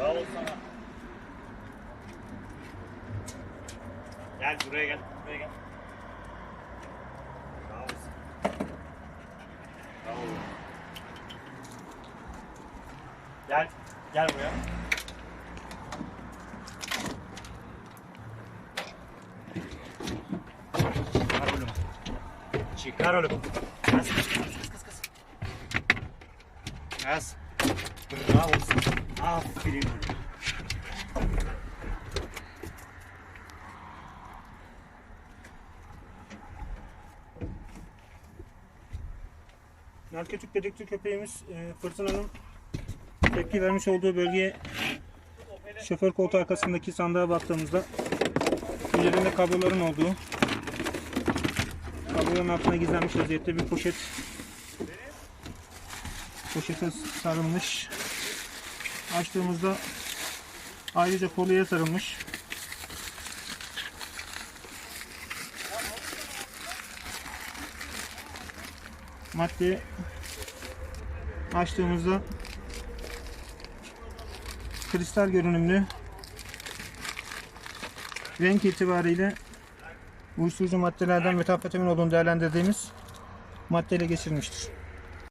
Bravo sana. Gel buraya gel. Buraya gel. Bravo. Bravo. Gel. Gel buraya. Çıkar oğlum. Çıkar oğlum. Kaz kaz kaz kaz kaz. Bravo. Aferin. Narkotik dedektif köpeğimiz e, fırtınanın tepki vermiş olduğu bölgeye şoför koltuğu arkasındaki sandığa baktığımızda üzerinde kabloların olduğu kabloların altına gizlenmiş vaziyette bir poşet poşete sarılmış açtığımızda ayrıca kolye sarılmış madde açtığımızda kristal görünümlü renk itibariyle uyuşturucu maddelerden metafetamin olduğunu değerlendirdiğimiz maddeyle geçirilmiştir.